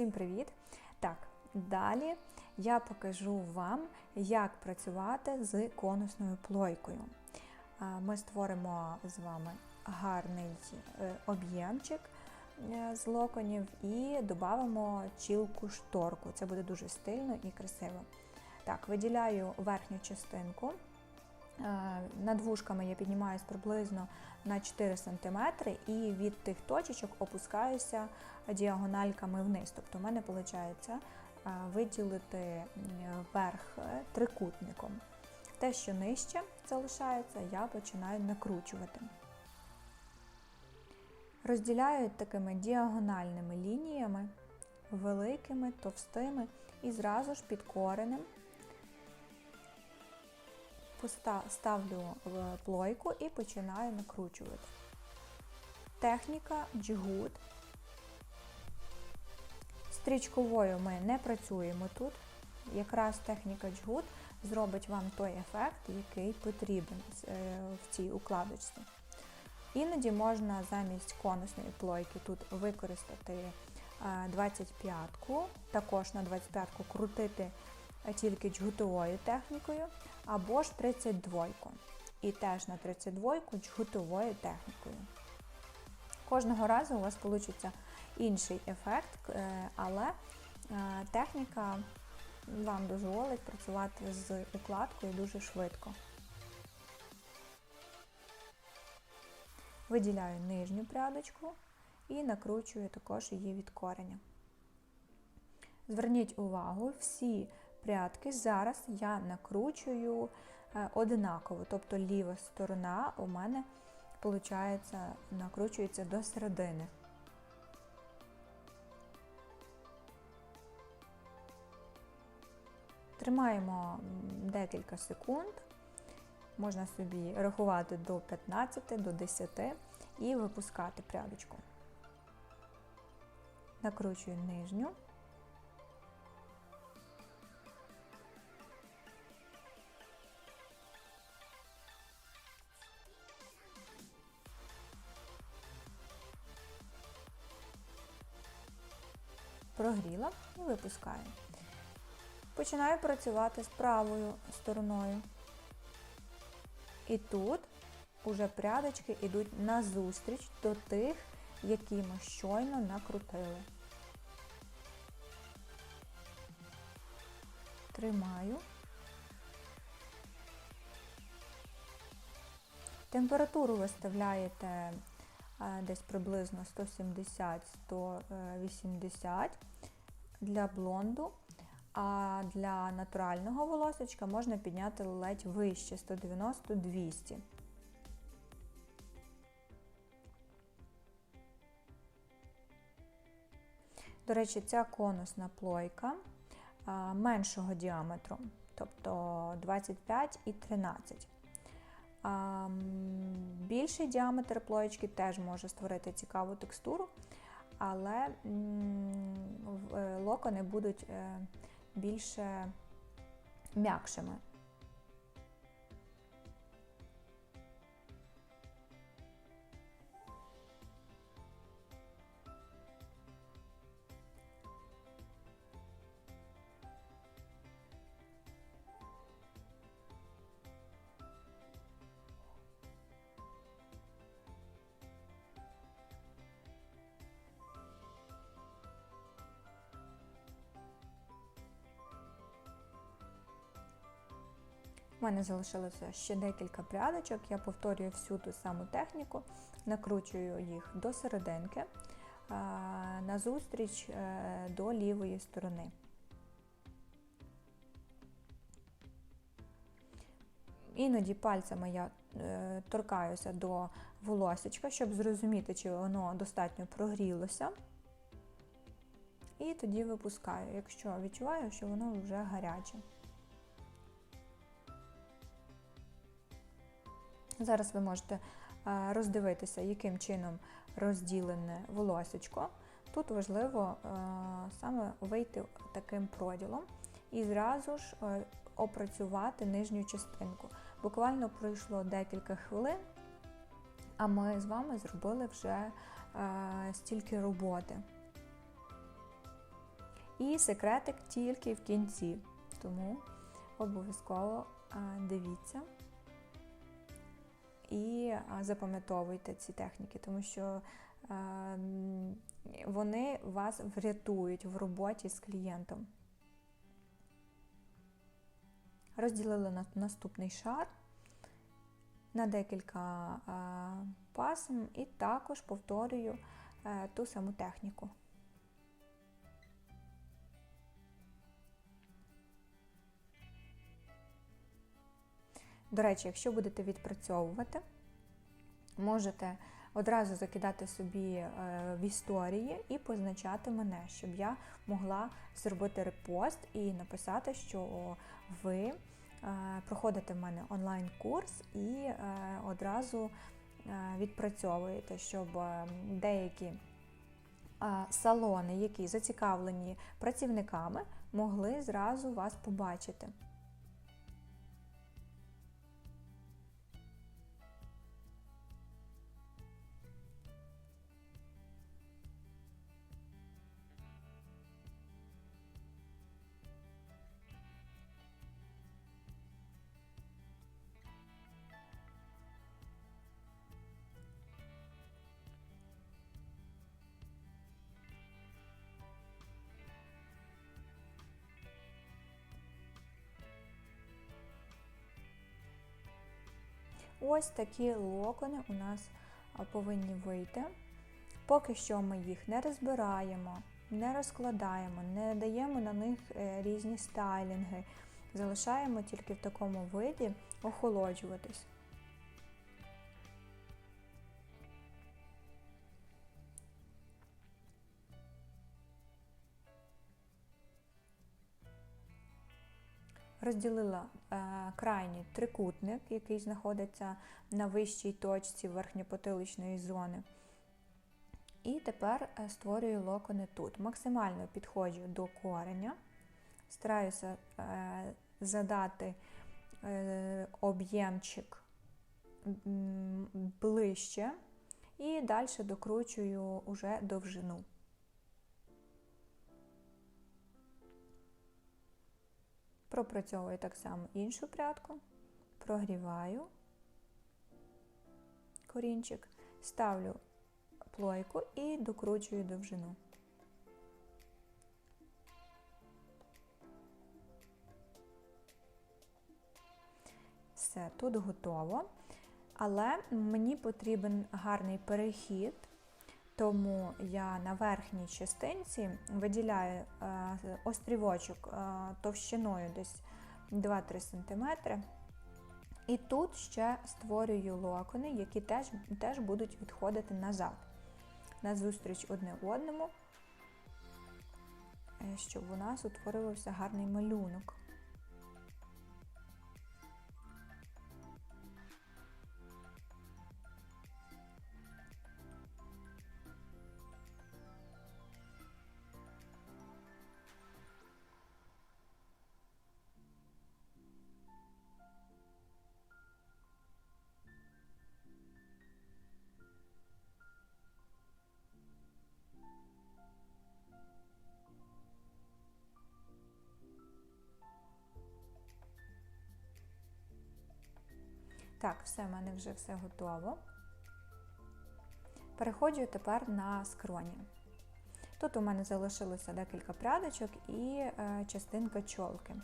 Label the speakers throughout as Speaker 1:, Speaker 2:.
Speaker 1: Всім привіт! Так, далі я покажу вам, як працювати з конусною плойкою. Ми створимо з вами гарний е, об'ємчик е, з локонів і додамо чілку шторку. Це буде дуже стильно і красиво. Так, виділяю верхню частинку. Е, Над вушками я піднімаюсь приблизно на 4 см і від тих точечок опускаюся діагональками вниз. Тобто в мене виходить виділити верх е, трикутником. Те, що нижче залишається, я починаю накручувати. Розділяю такими діагональними лініями, великими, товстими і зразу ж під коренем ставлю в плойку і починаю накручувати. Техніка джгут. Стрічковою ми не працюємо тут. Якраз техніка джгут зробить вам той ефект, який потрібен в цій укладочці. Іноді можна замість конусної плойки тут використати 25-ку, також на 25-ку крутити тільки джгутовою технікою, або ж 32-ку. І теж на 32-ку джгутовою технікою. Кожного разу у вас вийде інший ефект, але техніка вам дозволить працювати з укладкою дуже швидко. Виділяю нижню прядочку і накручую також її від кореня. Зверніть увагу, всі прядки зараз я накручую одинаково, тобто ліва сторона у мене виходить, накручується до середини. Тримаємо декілька секунд, можна собі рахувати до 15, до 10 і випускати прядочку. Накручую нижню. Прогріла і випускаю. Починаю працювати з правою стороною. І тут уже прядочки йдуть назустріч до тих, які ми щойно накрутили. Тримаю. Температуру виставляєте десь приблизно 170-180 для блонду. А для натурального волосечка можна підняти ледь вище 190-200. До речі, ця конусна плойка меншого діаметру, тобто 25 і 13. Більший діаметр плоєчки теж може створити цікаву текстуру, але е, локони будуть е, більше м'якшими. У мене залишилося ще декілька прядочок, я повторюю всю ту саму техніку, накручую їх до серединки, назустріч е, до лівої сторони. Іноді пальцями я е, торкаюся до волосечка, щоб зрозуміти, чи воно достатньо прогрілося. І тоді випускаю, якщо відчуваю, що воно вже гаряче. Зараз ви можете е, роздивитися, яким чином розділене волосечко. Тут важливо е, саме вийти таким проділом і зразу ж е, опрацювати нижню частинку. Буквально пройшло декілька хвилин, а ми з вами зробили вже стільки роботи. І секретик тільки в кінці. Тому обов'язково дивіться і запам'ятовуйте ці техніки, тому що вони вас врятують в роботі з клієнтом. Розділили на наступний шар на декілька пасм і також повторюю е, ту саму техніку. До речі, якщо будете відпрацьовувати, можете одразу закидати собі е, в історії і позначати мене, щоб я могла зробити репост і написати, що ви е, проходите в мене онлайн-курс і е, одразу відпрацьовуєте, щоб деякі салони, які зацікавлені працівниками, могли зразу вас побачити. Ось такі локони у нас повинні вийти. Поки що ми їх не розбираємо, не розкладаємо, не даємо на них е, різні стайлінги. Залишаємо тільки в такому виді охолоджуватись. Розділила е, крайній трикутник, який знаходиться на вищій точці верхньопотиличної зони. І тепер е, створюю локони тут. Максимально підходжу до кореня, стараюся е, задати об'ємчик ближче і далі докручую уже довжину. Пропрацьовую так само іншу прядку, прогріваю корінчик, ставлю плойку і докручую довжину. Все, тут готово. Але мені потрібен гарний перехід тому я на верхній частинці виділяю е, острівочок е, товщиною десь 2-3 см. І тут ще створюю локони, які теж, теж будуть відходити назад, назустріч одне одному, е, щоб у нас утворювався гарний малюнок. Так, все, в мене вже все готово. Переходжу тепер на скроні. Тут у мене залишилося декілька прядочок і е, частинка чолки.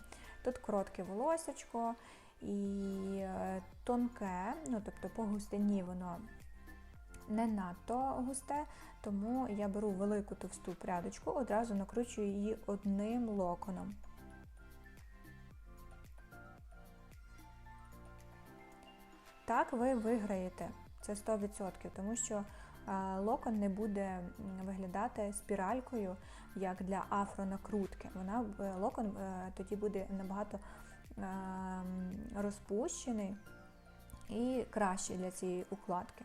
Speaker 1: Тут коротке волосечко і е, тонке, ну тобто по густині воно не надто густе, тому я беру велику товсту прядочку, одразу накручую її одним локоном. Так, ви виграєте, це 100%, тому що локон не буде виглядати спіралькою, як для афронакрутки. Вона е, Локон е, тоді буде набагато розпущений і краще для цієї укладки.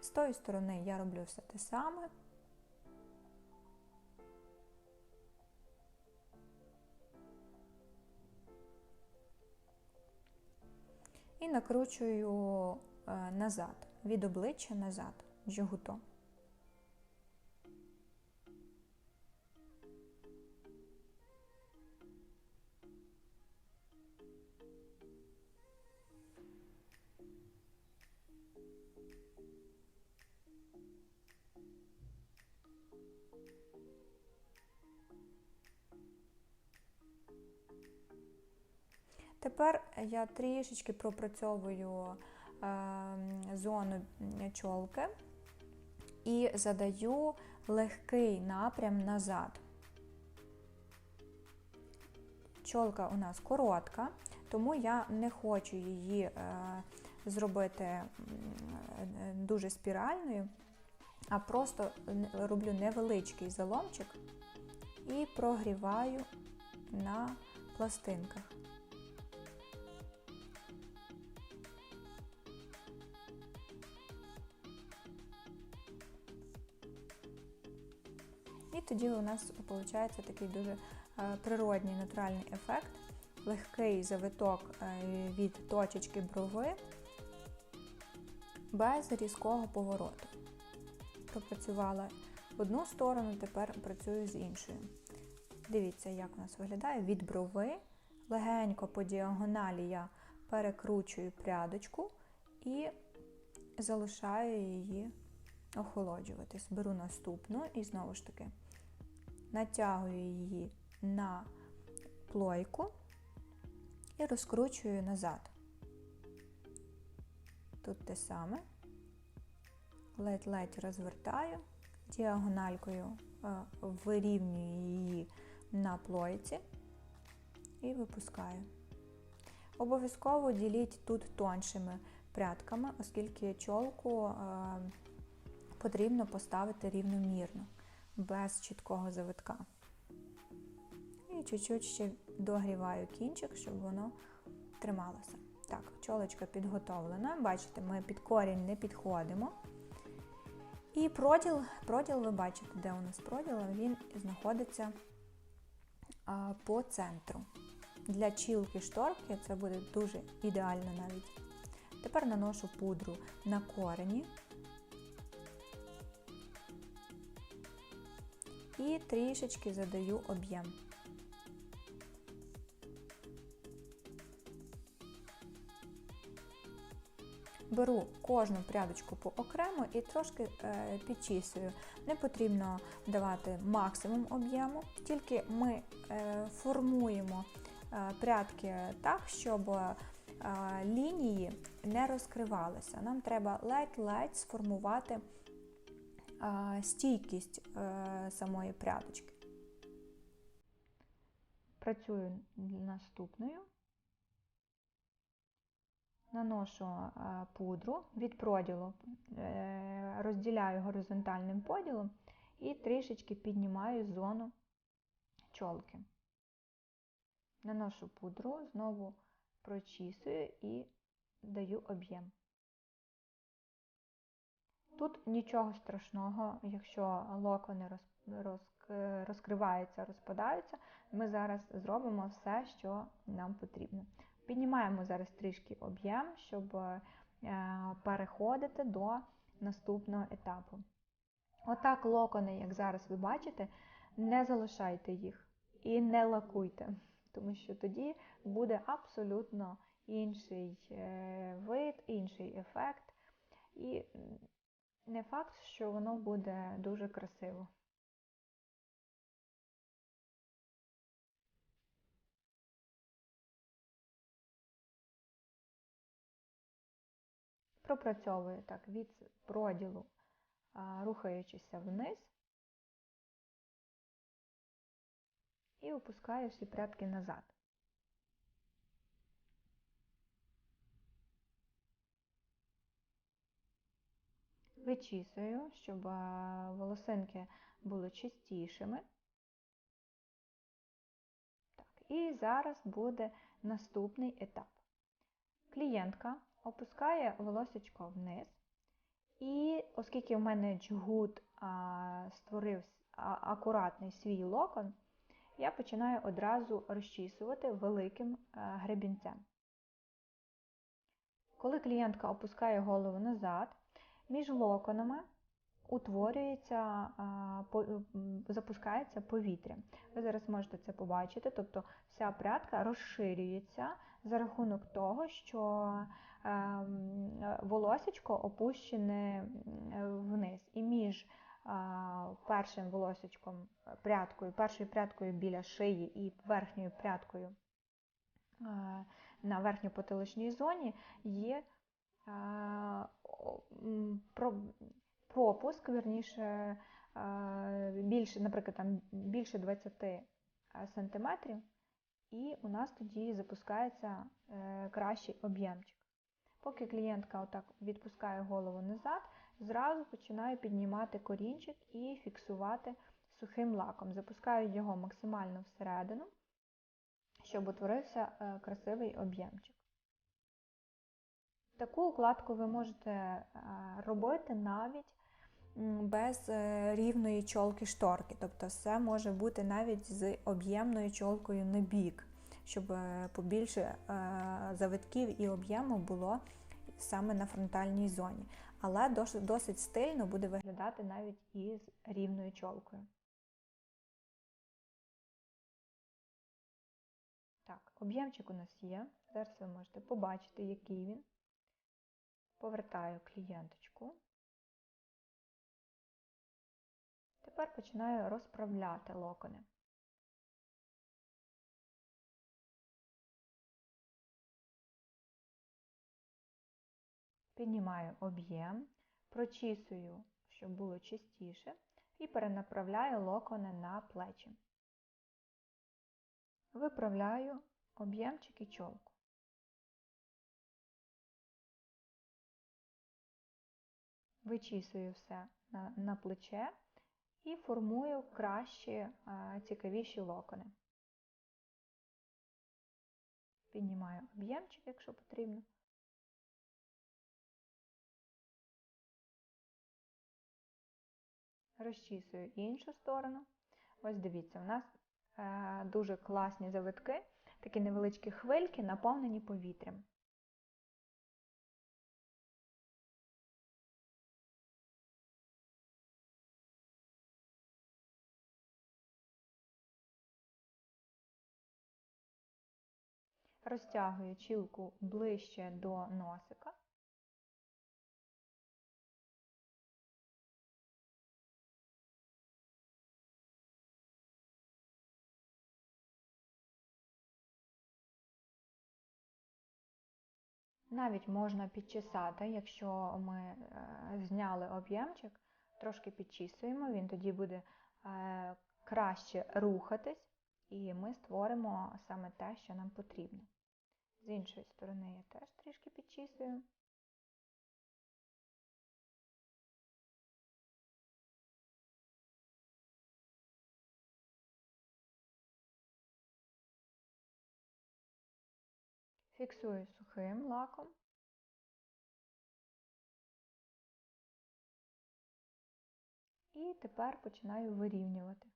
Speaker 1: З тої сторони я роблю все те саме. Накручую е, назад, від обличчя назад, жгутом. Тепер я трішечки пропрацьовую е, зону чолки і задаю легкий напрям назад. Чолка у нас коротка, тому я не хочу її е, зробити е, дуже спіральною, а просто роблю невеличкий заломчик і прогріваю на пластинках. Тоді у нас виходить такий дуже е, природній натуральний ефект, легкий завиток е, від точечки брови без різкого повороту. Пропрацювала одну сторону, тепер працюю з іншою. Дивіться, як у нас виглядає від брови. Легенько по діагоналі я перекручую прядочку і залишаю її охолоджуватись. Беру наступну і знову ж таки натягую її на плойку і розкручую назад. Тут те саме. Ледь-ледь розвертаю, діагональкою е, вирівнюю її на плойці і випускаю. Обов'язково діліть тут тоншими прядками, оскільки чолку е, потрібно поставити рівномірно, без чіткого завитка. І чуть-чуть ще догріваю кінчик, щоб воно трималося. Так, чолочка підготовлена. Бачите, ми під корінь не підходимо. І проділ, проділ ви бачите, де у нас проділ, він знаходиться а, по центру. Для чілки шторки це буде дуже ідеально навіть. Тепер наношу пудру на корені і трішечки задаю об'єм. Беру кожну прядочку по окремо і трошки е, підчісую. Не потрібно давати максимум об'єму, тільки ми е, формуємо е, прядки так, щоб е, лінії не розкривалися. Нам треба ледь-ледь сформувати е, стійкість е, самої прядочки. Працюю наступною. Наношу е, пудру від проділу, е, розділяю горизонтальним поділом і трішечки піднімаю зону чолки. Наношу пудру, знову прочісую і даю об'єм. Тут нічого страшного, якщо локони розкриваються, розпадаються, ми зараз зробимо все, що нам потрібно. Піднімаємо зараз трішки об'єм, щоб е, переходити до наступного етапу. Отак локони, як зараз ви бачите, не залишайте їх і не лакуйте, тому що тоді буде абсолютно інший е, вид, інший ефект. І не факт, що воно буде дуже красиво. Пропрацьовую так від проділу, рухаючися вниз, і опускаю всі прядки назад. Вичісую, щоб волосинки були чистішими. Так, І зараз буде наступний етап. Клієнтка опускає волосечко вниз. І оскільки в мене джгут а, створив акуратний свій локон, я починаю одразу розчісувати великим а, гребінцем. Коли клієнтка опускає голову назад, між локонами утворюється, запускається повітря. Ви зараз можете це побачити, тобто вся прядка розширюється за рахунок того, що волосечко опущене вниз. І між першим волосечком прядкою, першою прядкою біля шиї і верхньою прядкою на верхньопотиличній зоні є пропуск, верніше, більше, наприклад, там більше 20 сантиметрів, і у нас тоді запускається е, кращий об'ємчик. Поки клієнтка отак відпускає голову назад, зразу починаю піднімати корінчик і фіксувати сухим лаком. Запускаю його максимально всередину, щоб утворився е, красивий об'ємчик. Таку укладку ви можете е, робити навіть без е, рівної чолки шторки. Тобто все може бути навіть з об'ємною чолкою на бік, щоб побільше завитків і об'єму було саме на фронтальній зоні. Але досить стильно буде виглядати навіть із рівною чолкою. Так, об'ємчик у нас є. Зараз ви можете побачити, який він. Повертаю клієнточку. Тепер починаю розправляти локони. Піднімаю об'єм, прочісую, щоб було чистіше, і перенаправляю локони на плечі. Виправляю об'ємчик і чолку. Вичісую все на, на плече і формую кращі, цікавіші локони. Піднімаю об'ємчик, якщо потрібно. Розчісую іншу сторону. Ось дивіться, у нас е, дуже класні завитки, такі невеличкі хвильки, наповнені повітрям. Розтягую чілку ближче до носика. Навіть можна підчесати, якщо ми е, зняли об'ємчик, трошки підчісуємо, він тоді буде е, краще рухатись, і ми створимо саме те, що нам потрібно. З іншої сторони я теж трішки підчісую. Фіксую сухим лаком. І тепер починаю вирівнювати.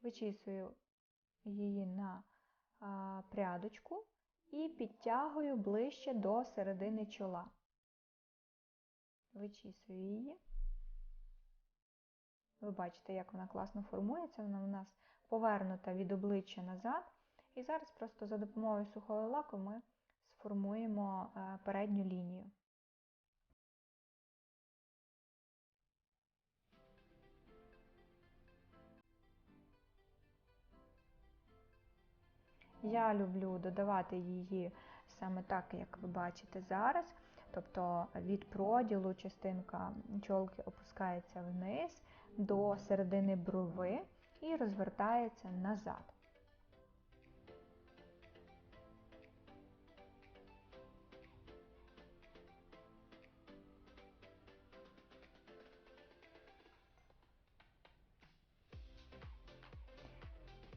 Speaker 1: Вичісую її на прядочку і підтягую ближче до середини чола. Вичісую її. Ви бачите, як вона класно формується, вона у нас повернута від обличчя назад. І зараз просто за допомогою сухого лаку ми сформуємо е, передню лінію. Я люблю додавати її саме так, як ви бачите зараз. Тобто від проділу частинка чолки опускається вниз до середини брови і розвертається назад.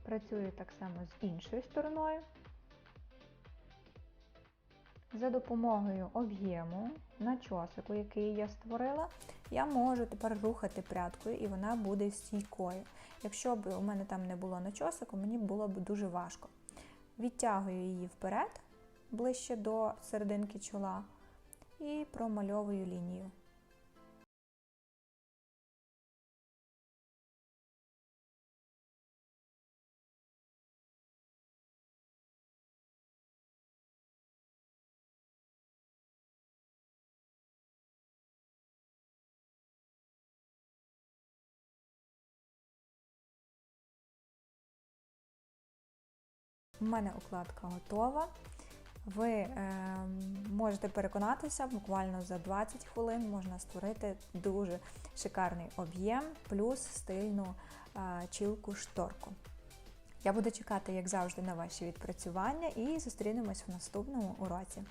Speaker 1: Працюю так само з іншою стороною. За допомогою об'єму начосику, який я створила, я можу тепер рухати прядкою і вона буде стійкою. Якщо б у мене там не було начосику, мені було б дуже важко. Відтягую її вперед, ближче до серединки чола, і промальовую лінію. У мене укладка готова. Ви е, можете переконатися, буквально за 20 хвилин можна створити дуже шикарний об'єм плюс стильну е, чілку шторку. Я буду чекати, як завжди, на ваші відпрацювання і зустрінемось в наступному уроці.